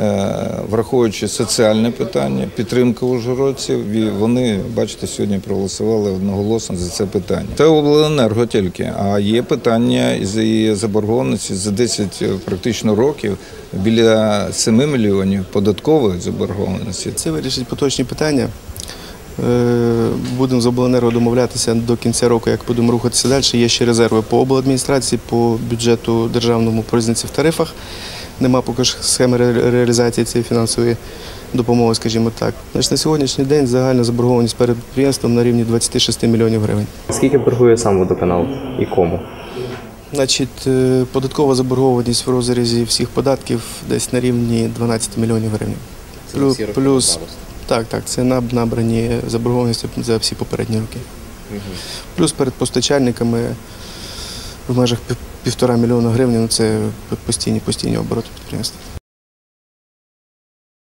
е, враховуючи соціальне питання, підтримка ужгородців, і вони, бачите, сьогодні проголосували одноголосно за це питання. Це обленерго тільки, а є питання із її заборгованості за 10 практично років біля 7 мільйонів податкової заборгованості. Це вирішить поточні питання. Е, Будемо з обленерго домовлятися до кінця року, як будемо рухатися далі. Є ще резерви по обладміністрації, по бюджету державному по різниці в тарифах. Нема поки ж схеми реалізації цієї фінансової допомоги, скажімо так. Значить, на сьогоднішній день загальна заборгованість перед підприємством на рівні 26 мільйонів гривень. Скільки боргує сам водоканал і кому? Значить, е, податкова заборгованість в розрізі всіх податків десь на рівні 12 мільйонів гривень. Плю- плюс так, так, це наб- набрані заборгованості за всі попередні роки. Плюс перед постачальниками в межах півтора мільйона гривень, ну це постійні постійні обороти підприємства.